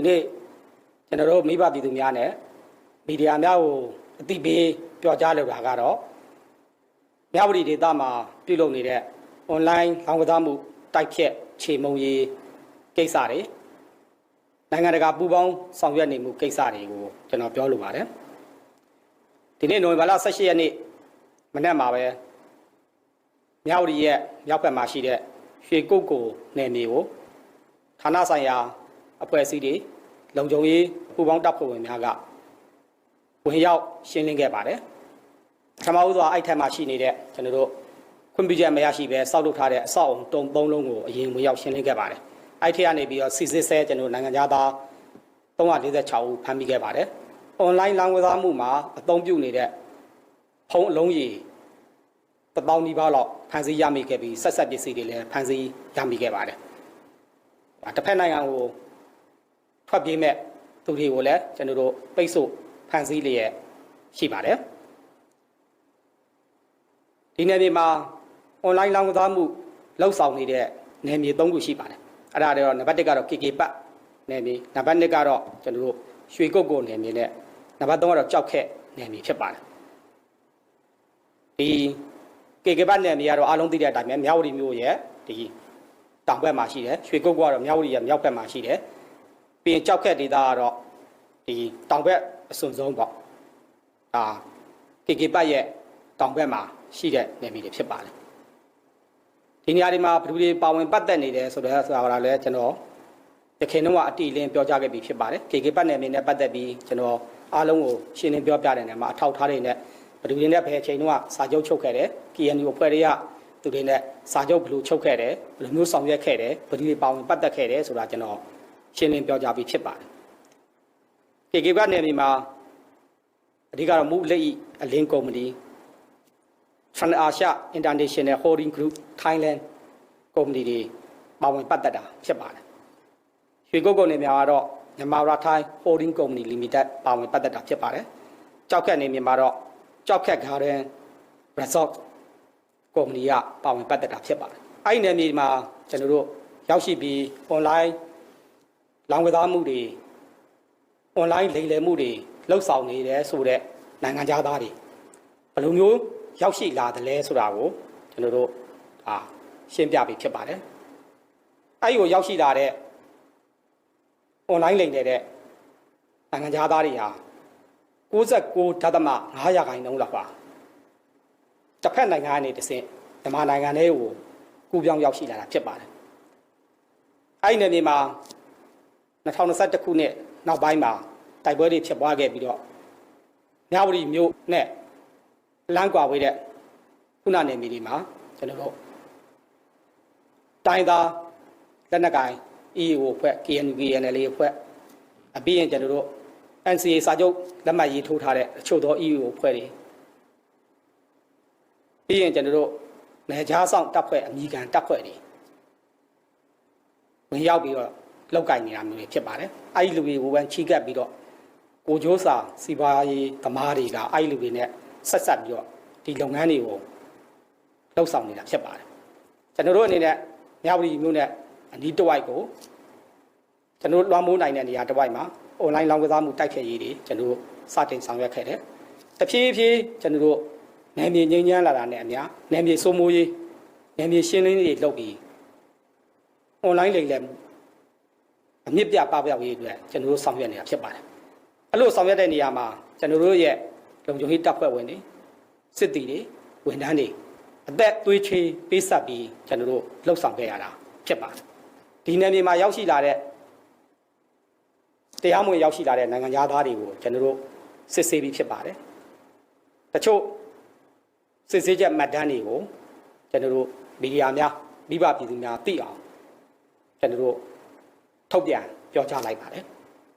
ဒီနေ့ကျွန်တော်တို့မိဘပြည်သူများနဲ့မီဒီယာများကိုအသိပေးပြောကြားလိုတာကတော့မြဝတီဒေသမှာပြုလုပ်နေတဲ့ online လောင်းကစားမှုတိုက်ဖြတ်ခြေမုံရေးကိစ္စတွေနိုင်ငံတကာပူးပေါင်းဆောင်ရွက်နေမှုကိစ္စတွေကိုကျွန်တော်ပြောလိုပါတယ်ဒီနေ့နိုဝင်ဘာလ18ရက်နေ့မနေ့မှာပဲမြဝတီရဲ့မြောက်ဘက်မှာရှိတဲ့ရွှေကုတ်ကိုနယ်မြေကိုဌာနဆိုင်ရာ အဖွဲ့အစည်းတွေလုံခြုံရေးပူးပေါင်းတပ်ဖွဲ့ဝင်များကဝင်ရောက်ရှင်းလင်းခဲ့ပါတယ်ပထမဦးစွာအဲ့ထက်မှရှိနေတဲ့ကျွန်တော်တို့ခွင့်ပြုချက်မရရှိပဲစောက်လုပ်ထားတဲ့အဆောက်အုံတုံသုံးလုံးကိုအရင်ဝင်ရောက်ရှင်းလင်းခဲ့ပါတယ်အဲ့ထက်ကနေပြီးတော့စီစစ်ဆဲကျွန်တော်တို့နိုင်ငံသား346ဦးဖမ်းမိခဲ့ပါတယ်အွန်လိုင်းလောင်းကစားမှုမှာအသုံးပြုနေတဲ့ဖုန်းအလုံးကြီးတစ်ပေါင်းနီးပါးလောက်ဖမ်းဆီးရမိခဲ့ပြီးဆက်ဆက်ပစ္စည်းတွေလည်းဖမ်းဆီးရမိခဲ့ပါတယ်။တစ်ဖက်နိုင်ငံကို ထွက်ပြေးမဲ့သူတွေကိုလည်းကျွန်တော်တို့ပိတ်ဆို့ဖမ်းဆီးလျက်ရှိပါတယ်။ဒီနယ်မြေမှာအွန်လိုင်းလောင်းကစားမှုလှုပ်ဆောင်နေတဲ့နယ်မြေ၃ခုရှိပါတယ်။အဲ့ဒါတွေတော့နံပါတ်1ကတော့ KK ပတ်နယ်မြေနံပါတ်2ကတော့ကျွန်တော်တို့ရွှေကုတ်ကိုနယ်မြေနဲ့နံပါတ်3ကတော့ကြောက်ခက်နယ်မြေဖြစ်ပါတယ်။ဒီကေကေဘတ်နယ်မြေကတော့အားလုံးသိတဲ့အတိုင်းပဲမြောက်ဝတီမြို့ရဲ့ဒီတောင်ဘက်မှာရှိတယ်ရွှေကုတ်ကတော့မြောက်ဝတီရဲ့မြောက်ဘက်မှာရှိတယ် ပြီးရင်ကြောက်ခက်ဒေသကတော့ဒီတောင်ဘက်အစွန်ဆုံးပေါ့ဒါကေကေဘတ်ရဲ့တောင်ဘက်မှာရှိတဲ့နယ်မြေတွေဖြစ်ပါတယ်ဒီနေရာဒီမှာဘယ်သူတွေပါဝင်ပတ်သက်နေတယ်ဆိုတော့ဆိုတာကလည်းကျွန်တော်ရခိုင်တော့အတီလင်းပြောကြားခဲ့ပြီးဖြစ်ပါတယ်ကေကေဘတ်နယ်မြေနဲ့ပတ်သက်ပြီးကျွန်တော်အားလုံးကိုရှင်းလင်းပြောပြတဲ့နေရာမှာအထောက်ထားတွေနဲ့ဘယ်သူတွေနဲ့ဘယ်အချိန်တုန်းကစာချုပ်ချုပ်ခဲ့တယ် KNU အဖွဲ့တွေကသူတွေနဲ့စာချုပ်ဘယ်လိုချုပ်ခဲ့တယ်ဘယ်လိုမျိုးဆောင်ရွက်ခဲ့တယ်ဘယ်သူတွေပါဝင်ပတ်သက်ခဲ့တယ်ဆိုတာကျွန်တော် ရှင်းလင်းပြောကြားပြီးဖြစ်ပါတယ်။ KK ကနယ်မြေမှာအဓိကတော့မူလက်ဤအလင်းကုမ္ပဏီ Trans Asia International Holding Group Thailand ကုမ္ပဏီတွေပါဝင်ပတ်သက်တာဖြစ်ပါတယ်။ရွှေကုတ်ကုန်းနယ်မြေမှာတော့မြန်မာရာထိုင်း Holding Company Limited ပါဝင်ပတ်သက်တာဖြစ်ပါတယ်။ကြောက်ခက်နယ်မြေမှာတော့ကြောက်ခက် Garden Resort ကုမ္ပဏီကပါဝင်ပတ်သက်တာဖြစ်ပါတယ်။အဲ့ဒီနယ်မြေမှာကျွန်တော်တို့ရောက်ရှိပြီး online လောင်းကစားမှုတွေ online လိမ်လည်မှုတွေလှုပ်ဆောင်နေတယ်ဆိုတဲ့နိုင်ငံခြားသားတွေဘယ်လိုမျိုးရောက်ရှိလာတယ်လဲဆိုတာကိုကျွန်တော်တို့ဒါရှင်းပြပြီးဖြစ်ပါတယ်။အဲ့ဒီကိုရောက်ရှိလာတဲ့ online လိမ်နေတဲ့နိုင်ငံခြားသားတွေဟာ69ဓာတ်သမ9ရာခိုင်နှုန်းလောက်ပါတစ်ဖက်နိုင်ငံကနေတစ်ဆင့်မြန်မာနိုင်ငံလေးကိုကူပြောင်းရောက်ရှိလာတာဖြစ်ပါတယ်အဲ့ဒီနယ်မြေမှာ 2021ခုနှစ်နောက်ပိုင်းမှာတိုက်ပွဲတွေဖြစ်ပွားခဲ့ပြီးတော့မြဝတီမြို့နဲ့လမ်းကွာဝေးတဲ့ခုနနယ်မြေတွေမှာကျွန်တော်တို့တိုင်းသားလက်နက်ကိုင် EAO အဖွဲ့ KNU/KNLA အဖွဲ့အပြီးရင်ကျွန်တော်တို့ NCA စာချုပ်လက်မှတ်ရေးထိုးထားတဲ့အချို့သော EU အဖွဲ့တွေပြီးရင်ကျွန်တော်တို့နယ်ခြားဆောင်တပ်ဖွဲ့အမိခံတပ်ဖွဲ့တွေဝင်ရောက်ပြီးတော့ လောက်ကင်နေတာမျိုးတွေဖြစ်ပါတယ်။အဲ့ဒီလူတွေကိုပဲချီးကပ်ပြီးတော့ကိုကျိုးစာစီပါရေးသမားတွေကအဲ့ဒီလူတွေနဲ့ဆက်ဆက်ပြီးတော့ဒီလုပ်ငန်းတွေကိုလှုပ်ဆောင်နေတာဖြစ်ပါတယ်။ကျွန်တော်တို့အနေနဲ့မြဝတီမြို့နဲ့အနီးတစ်ဝိုက်ကိုကျွန်တော်တို့လွှမ်းမိုးနိုင်တဲ့နေရာတစ်ဝိုက်မှာ online လောင်းကစားမှုတိုက်ဖြတ်ရေးတွေကျွန်တော်တို့စတင်ဆောင်ရွက်ခဲ့တယ်။တဖြည်းဖြည်းကျွန်တော်တို့နယ်မြေငြိမ်းချမ်းလာတာနဲ့အများနယ်မြေစိုးမိုးရေးနယ်မြေရှင်းလင်းရေးတွေလုပ်ပြီး online လိမ်လည်မှု အမြင့်ပြပပရောက်ရေးအတွက်ကျွန်တော်တို့ဆောင်ရွက်နေတာဖြစ်ပါတယ်။အဲ့လိုဆောင်ရွက်တဲ့နေရာမှာကျွန်တော်တို့ရဲ့လုံခြုံရေးတပ်ဖွဲ့ဝင်တွေစစ်တီတွေဝန်ထမ်းတွေအသက်သွေးချေးပေးဆက်ပြီးကျွန်တော်တို့လှုပ်ဆောင်ခဲ့ရတာဖြစ်ပါတယ်။ဒီနယ်မြေမှာရောက်ရှိလာတဲ့တရားမဝင်ရောက်ရှိလာတဲ့နိုင်ငံသားတွေကိုကျွန်တော်တို့စစ်ဆေးပြီးဖြစ်ပါတယ်။တချို့စစ်ဆေးချက်မှတ်တမ်းတွေကိုကျွန်တော်တို့မီဒီယာများမိဘပြည်သူများသိအောင်ကျွန်တော်တို့ ထုတ်ပြန်ပြောကြားလိုက်ပါတယ်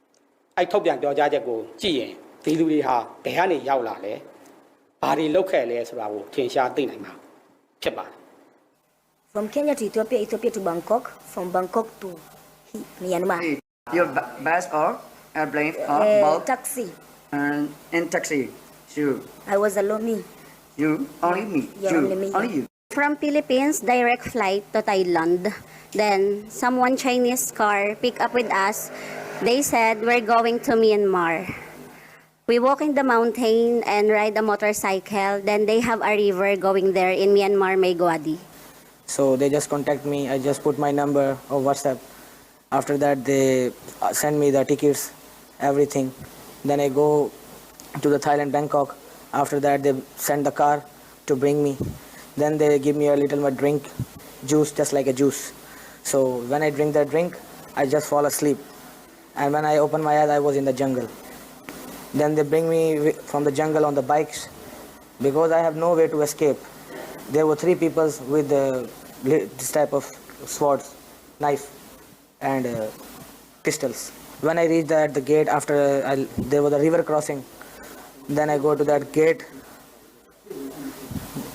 ။အဲ့ထုတ်ပြန်ပြောကြားချက်ကိုကြည့်ရင်ဒီလူတွေဟာဘယ်ကနေရောက်လာလဲ။ဘာတွေလုပ်ခဲ့လဲဆိုတာကိုထင်ရှားသိနိုင်မှာဖြစ်ပါတယ် From Kenya to Ethiopia, Ethiopia to Bangkok, from Bangkok to Hi- Myanmar. Your bu- bus or airplane or Uh, boat taxi. and in taxi. You, I was alone, me. you only me. Yeah, you, only me. only you. From Philippines, direct flight to Thailand. Then, someone Chinese car pick up with us They said, We're going to Myanmar. We walk in the mountain and ride a motorcycle. Then they have a river going there in Myanmar, Megwadi. So they just contact me. I just put my number of WhatsApp. After that, they uh, send me the tickets, everything. Then I go to the Thailand, Bangkok. After that, they send the car to bring me. Then they give me a little bit drink, juice, just like a juice. So when I drink that drink, I just fall asleep. And when I open my eyes, I was in the jungle. Then they bring me from the jungle on the bikes because I have no way to escape. There were three people with uh, this type of swords, knife, and uh, pistols. When I reached at the gate, after I, there was a river crossing, then I go to that gate,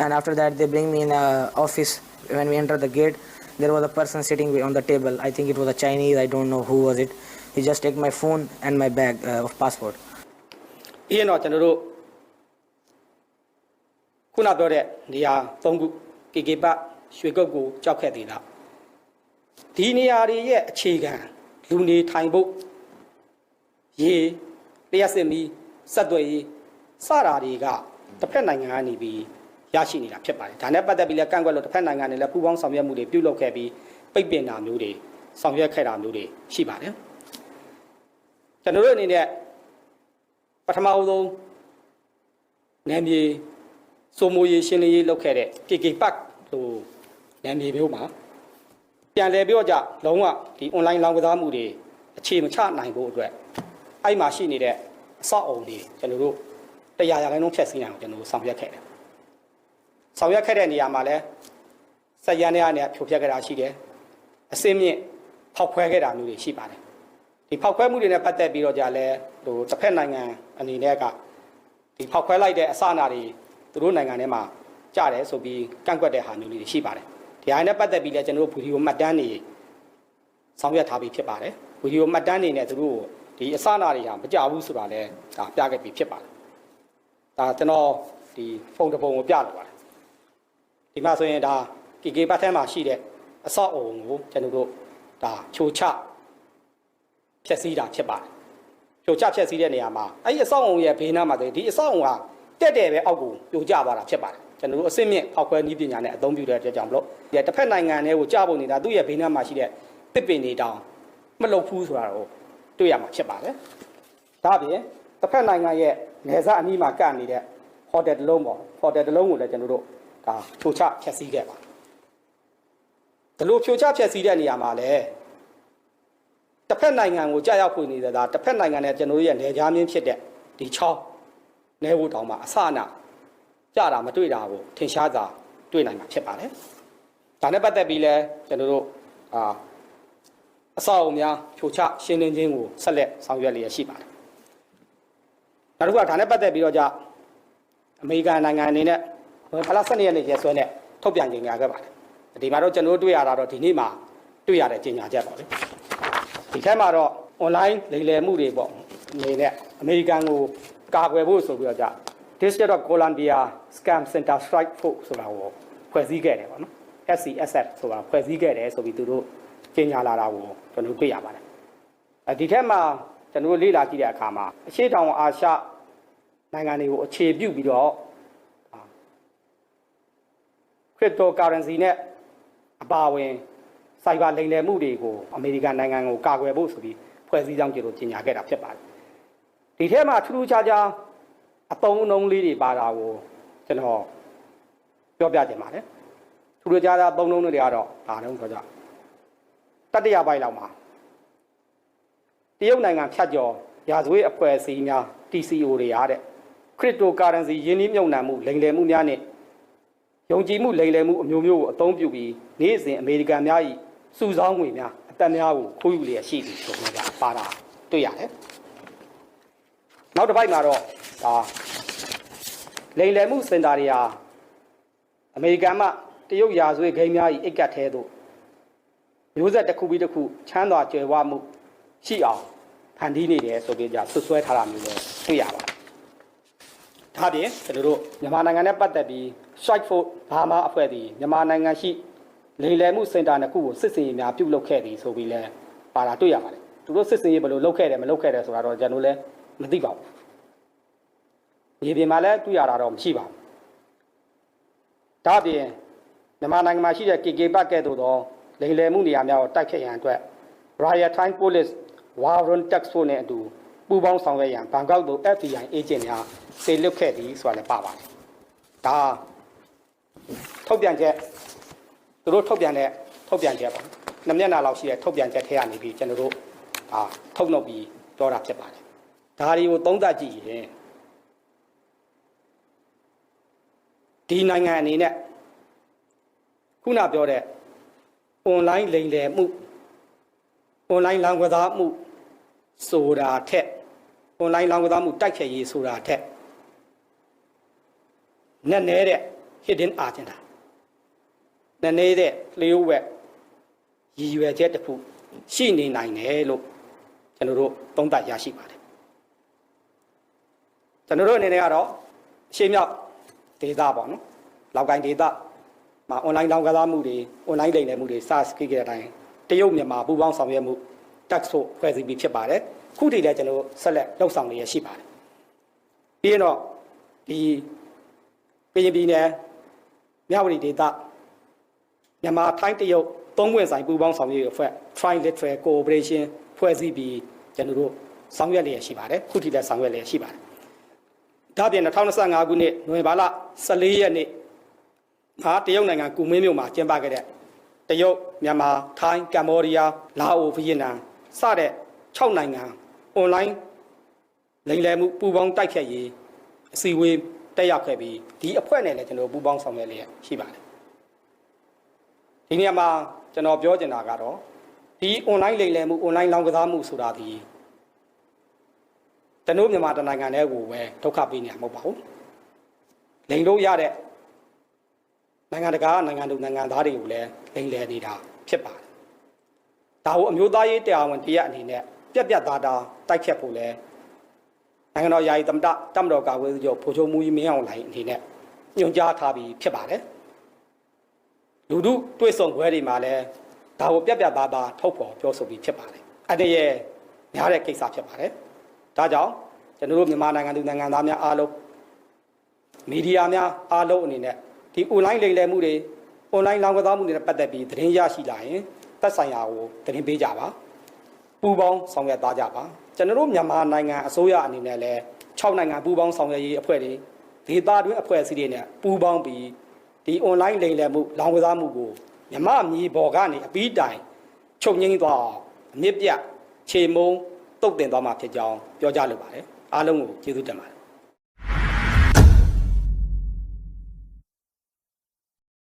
and after that they bring me in a office. When we enter the gate, there was a person sitting on the table. I think it was a Chinese. I don't know who was it. He just take my phone and my bag uh, of passport. ပြီးရင်တော့ကျွန်တော်တို့ခုနပြောတဲ့နေရာ၃ခု KK ပတ်ရွှေကုတ်ကိုကြောက်ခဲ့သေးလားဒီနေရာတွေရဲ့အခြေခံလူနေထိုင်ဖို့ရေလျှက်စစ်မီစက်သွယ်ရေးစတာတွေကတစ်ဖက်နိုင်ငံကနေပြီး ရရှိနေတာဖြစ်ပါတယ်ဒါနဲ့ပတ်သက်ပြီးလည်းကန့်ကွက်လို့တစ်ဖက်နိုင်ငံတွေလည်းပူးပေါင်းဆောင်ရွက်မှုတွေပြုလုပ်ခဲ့ပြီးပိတ်ပင်တာမျိုးတွေဆောင်ရွက်ခဲ့တာမျိုးတွေရှိပါတယ်ကျွန်တော်တို့အနေနဲ့ပထမအဆုံးနယ်မြေစိုးမိုးရေးရှင်းလင်းရေးလုပ်ခဲ့တဲ့ KK Park လို့နယ်မြေမျိုးမှာပြန်လည်ပြောကြလုံးဝဒီ online လောင်းကစားမှုတွေအခြေမချနိုင်ဖို့အတွက်အဲ့မှာရှိနေတဲ့အဆောက်အုံတွေကျွန်တော်တို့တရားရခိုင်နှုန်းဖြတ်စည်းနိုင်အောင်ကျွန်တော်တို့ဆောင်ရွက်ခဲ့တယ်။ ဆောင်ရွက်ခဲ့တဲ့နေရာမှာလည်းစက်ရန်တွေကနေဖြိုဖျက်ခဲ့တာရှိတယ်။အစင်းမြင့်ဖောက်ခွဲခဲ့တာမျိုးတွေရှိပါတယ်။ဒီဖောက်ခွဲမှုတွေနဲ့ပတ်သက်ပြီးတော့じゃလဲဟိုတစ်ဖက်နိုင်ငံအနေနဲ့ကဒီဖောက်ခွဲလိုက်တဲ့အစအနာတွေသူတို့နိုင်ငံထဲမှာကြားတယ်ဆိုပြီးကန့်ကွက်တဲ့ဟာမျိုးလေးတွေရှိပါတယ်ဒီဟာနဲ့ပတ်သက်ပြီးလဲကျွန်တော်တို့ဗီဒီယိုမှတ်တမ်းတွေဆောင်ရွက်ထားပြီးဖြစ်ပါတယ်ဗီဒီယိုမှတ်တမ်းတွေနဲ့သူတို့ဒီအစအနာတွေဟာမကြဘူးဆိုတာလဲဒါပြခဲ့ပြီးဖြစ်ပါတယ်ဒါကျွန်တော်ဒီဖုန်းတစ်ပုံကိုပြလိုပါတယ် ဒီမှာဆိုရင်ဒါ KK ဘတ်ထဲမှာရှိတဲ့အဆောက်အုံကိုကျွန်တော်တို့ဒါချိုချဖြက်စီးတာဖြစ်ပါတယ်။ပြိုကျဖြက်စီးတဲ့နေရာမှာအဲ့ဒီအဆောက်အုံရဲ့ဘေးနားမှာဆိုရင်ဒီအဆောက်အုံကတက်တယ်ပဲအောက်ကိုပြိုကျသွားတာဖြစ်ပါတယ်။ကျွန်တော်တို့အစစ်မြင့်ဖောက်ခွဲနည်းပညာနဲ့အသုံးပြုတဲ့အတွက်ကြောင့်မလို့ဒီတစ်ဖက်နိုင်ငံတွေကိုကြားပုံနေတာသူ့ရဲ့ဘေးနားမှာရှိတဲ့တစ်ပင်တွေတောင်မလုပ်ဘူးဆိုတာကိုတွေ့ရမှာဖြစ်ပါတယ်။ဒါ့အပြင်တစ်ဖက်နိုင်ငံရဲ့နေစားအနီးမှာကပ်နေတဲ့ဟိုတယ်တစ်လုံးပေါ့ဟိုတယ်တစ်လုံးကိုလည်းကျွန်တော်တို့ ဒါဖြိုချဖြက်စီးခဲ့ပါဒီလိုဖြိုချဖြက်စီးတဲ့နေရာမှာလည်းတစ်ဖက်နိုင်ငံကိုကြာရောက်ဖွင့်နေတာတစ်ဖက်နိုင်ငံနဲ့ကျွန်တော်တို့ရဲ့နေကြားမင်းဖြစ်တဲ့ဒီချောင်းနေဖို့တောင်မှအစအနာကြာတာမတွေ့တာကိုထင်ရှားစွာတွေ့နိုင်မှာဖြစ်ပါတယ်။ဒါနဲ့ပတ်သက်ပြီးလဲကျွန်တော်တို့အာအဆောက်အအုံများဖြိုချရှင်းလင်းခြင်းကိုဆက်လက်ဆောင်ရွက်လျက်ရှိပါတယ်။နောက်တစ်ခုကဒါနဲ့ပတ်သက်ပြီးတော့ကြအမေရိကန်နိုင်ငံအနေနဲ့ ဖလား12ရက်နေ့ရက်စွဲနဲ့ထုတ်ပြန်ကြေညာခဲ့ပါတယ်။ဒီမှာတော့ကျွန်တော်တို့တွေ့ရတာတော့ဒီနေ့မှာတွေ့ရတဲ့ကြေညာချက်ပါပဲ။ဒီထက်မှာတော့ online လိမ်လည်မှုတွေပေါ့နေနဲ့အမေရိကန်ကိုကာကွယ်ဖို့ဆိုပြီးတော့じゃ District of Columbia Scam Center Strike Force ဆိုတာကိုဖွဲ့စည်းခဲ့တယ်ပေါ့နော် SCSF ဆိုတာဖွဲ့စည်းခဲ့တယ်ဆိုပြီးသူတို့ကြေညာလာတာကိုကျွန်တော်တို့တွေ့ရပါတယ်အဲဒီထက်မှာကျွန်တော်တို့လေ့လာကြည့်တဲ့အခါမှာအရှေ့တောင်အာရှနိုင်ငံတွေကိုအခြေပြုပြီးတော့ cryptocurrency နဲ့အပါအဝင်စိုက်ဘာလိမ်လည်မှုတွေကိုအမေရိကန်နိုင်ငံကိုကာကွယ်ဖို့ဆိုပြီးဖွဲ့စည်းကြောင်းကျွန်တော်ကြီးညာခဲ့တာဖြစ်ပါတယ်။ဒီထဲမှာထူးထူးခြားခြားအသုံးအနှုန်းလေးတွေပါတာကိုကျွန်တော်ပြောပြခြင်းပါတယ်။ထူးထူးခြားခြားအသုံးအနှုန်းတွေကတော့ဒါတော့ဆိုကြတတိယပိုင်းလောက်မှာတရုတ်နိုင်ငံဖြတ်ကျော်ရာဇဝတ်အဖွဲ့အစည်းများ TCO တွေရတဲ့ cryptocurrency ယင်းနှိမ့်မြုပ်နှံမှုလိမ်လည်မှုများနဲ့ ယုံကြည်မှုလိမ်လည်မှုအမျိုးမျိုးကိုအသုံးပြုပြီးနေ့စဉ်အမေရိကန်များ၏စုဆောင်းငွေများအသက်များကိုခိုးယူလျက်ရှိသည်ဆိုတော့ဒါပါတာတွေ့ရတယ်။နောက်တစ်ပိုက်မှာတော့ဒါလိမ်လည်မှုစင်တာတွေဟာအမေရိကန်မှတရုတ်ရာဇဝတ်ဂိမ်းများ၏အိတ်ကတ်သေးသို့မျိုးဆက်တစ်ခုပြီးတစ်ခုချမ်းသာကြွယ်ဝမှုရှိအောင်ဖန်တီးနေတယ်ဆိုပြီးကြဆွဆွဲထားတာမျိုးလည်းတွေ့ရပါတယ်။ဒါပြင်ကျွန်တော်တို့မြန်မာနိုင်ငံနဲ့ပတ်သက်ပြီး Strike Force ဘာမှအဖွဲ့သည်မြန်မာနိုင်ငံရှိလိမ်လည်မှုစင်တာနှစ်ခုကိုစစ်စင်ရေးများပြုလုပ်ခဲ့သည်ဆိုပြီးလဲပါတာတွေ့ရပါတယ်သူတို့စစ်စင်ရေးဘယ်လိုလုပ်ခဲ့တယ်မလုပ်ခဲ့တယ်ဆိုတာတော့ကျွန်တော်လည်းမသိပါဘူးမြေပြင်မှာလည်းတွေ့ရတာတော့မရှိပါဘူးဒါအပြင်မြန်မာနိုင်ငံမှာရှိတဲ့ KK ဘက်ကဲ့သို့သောလိမ်လည်မှုနေရာများကိုတိုက်ဖျက်ရန်အတွက် Royal Thai Police Warren Tax Force နဲ့အတူပူးပေါင်းဆောင်ရွက်ရန်ဘန်ကောက်သို့ FBI agent များစေလွှတ်ခဲ့သည်ဆိုတာလည်းပါပါတယ်ဒါ ထုတ်ပြန်ချက်သူတို့ထုတ်ပြန်တဲ့ထုတ်ပြန်ချက်ပါနှစ်မျက်နှာလောက်ရှိတဲ့ထုတ်ပြန်ချက်ထဲကနေပြီးကျွန်တော်တို့ဒါထုတ်နှုတ်ပြီးပြောတာဖြစ်ပါတယ်ဒါတွေကိုသုံးသပ်ကြည့်ရင်ဒီနိုင်ငံအနေနဲ့ခုနပြောတဲ့ online လိမ်လည်မှု online လောင်းကစားမှုဆိုတာထက် online လောင်းကစားမှုတိုက်ခတ်ရေးဆိုတာထက်နက်နဲတဲ့ hidden agenda နက်နဲတဲ့လျှို့ဝှက်ရည်ရွယ်ချက်တစ်ခုရှိနေနိုင်တယ်လို့ကျွန်တော်တို့သုံးသပ်ရရှိပါတယ်ကျွန်တော်တို့အနေနဲ့ကတော့အရှေ့မြောက်ဒေသပေါ့နော်လောက်ကိုင်းဒေသမှာ online လောင်းကစားမှုတွေ online လိမ်လည်မှုတွေစကိခဲ့တဲ့အတိုင်းတရုတ်မြန်မာပူးပေါင်းဆောင်ရွက်မှု tax ဖို့ဖွဲ့စည်းပြီးဖြစ်ပါတယ်ခုတည်းလည်းကျွန်တော်တို့ဆက်လက်လှုပ်ဆောင်နေရရှိပါတယ်ပြီးရင်တော့ဒီကရင်ပြည်နယ် မြဝတီဒေသမြန်မာထိုင်းတရုတ်သုံးဝင်ဆိုင်ပူးပေါင်းဆောင်ရွက်ရေးအဖွဲ့ Trilateral Cooperation ဖွဲ့စည်းပြီးကျွန်တော်တို့ဆောင်ရွက်လျက်ရှိပါတယ်ခုတည်းလည်းဆောင်ရွက်လျက်ရှိပါတယ်ဒါ့အပြင်2025ခုနှစ်နိုဝင်ဘာလ14ရက်နေ့ဟာတရုတ်နိုင်ငံကူမင်းမြို့မှာကျင်းပခဲ့တဲ့တရုတ်မြန်မာထိုင်းကမ္ဘောဒီးယားလာအိုဗီယက်နမ်စတဲ့6နိုင်ငံအွန်လိုင်းလိမ်လည်မှုပူးပေါင်းတိုက်ခတ်ရေးအစည်းအဝေး တက်ရောက်ခဲ့ပြီးဒီအဖွဲ့နဲ့လည်းကျွန်တော်ပူးပေါင်းဆောင်ရွက်လျက်ရှိပါတယ်ဒီနေရာမှာကျွန်တော်ပြောချင်တာကတော့ဒီအွန်လိုင်းလိမ်လည်မှုအွန်လိုင်းလောင်းကစားမှုဆိုတာဒီကျွန်တော်မြန်မာတိုင်းနိုင်ငံထဲကိုပဲဒုက္ခပေးနေမှာမဟုတ်ပါဘူးလိမ်လို့ရတဲ့နိုင်ငံတကာနိုင်ငံသူနိုင်ငံသားတွေကိုလည်းလိမ်လည်နေတာဖြစ်ပါတယ်ဒါကိုအမျိုးသားရေးတရားဝင်တရားအနေနဲ့ပြက်ပြက်သားသားတိုက်ခတ်ဖို့လဲ နိုင်ငံတော်ယာယီသမ္မတတမတော်ကာကွယ်ရေးချုပ်ဗိုလ်ချုပ်မူကြီးမင်းအောင်လှိုင်အနေနဲ့ညွှန်ကြားထားပြီးဖြစ်ပါတယ်လူတို့တွေ့ဆုံခွဲတွေမှာလဲဒါကိုပြက်ပြက်သားသားထုတ်ဖော်ပြောဆိုပြီးဖြစ်ပါတယ်အဲ့ဒီရဲ့များတဲ့ကိစ္စဖြစ်ပါတယ်ဒါကြောင့်ကျွန်တော်တို့မြန်မာနိုင်ငံသူနိုင်ငံသားများအားလုံးမီဒီယာများအားလုံးအနေနဲ့ဒီ online လိမ်လည်မှုတွေ online လောင်းကစားမှုတွေနဲ့ပတ်သက်ပြီးသတင်းရရှိလာရင်သက်ဆိုင်ရာကိုသတင်းပေးကြပါပူပေါင်းဆောင်ရွက်သားကြပါ ကျွန်တော်တို့မြန်မာနိုင်ငံအစိုးရအနေနဲ့လည်း6နိုင်ငံပူပေါင်းဆောင်ရွက်ရေးအဖွဲ့တွေဒေသတွင်းအဖွဲ့အစည်းတွေနဲ့ပူပေါင်းပြီးဒီ online လိမ်လည်မှုလောင်းကစားမှုကိုမြမမြေပေါ်ကနေအပီးတိုင်ချုပ်ငိမ့်သွားအောင်အမြင့်ပြတ်ခြေမုံတုတ်တင်သွားမှာဖြစ်ကြောင်းပြောကြလိုပါတယ်အားလုံးကိုကျေးဇူးတင်ပါတယ်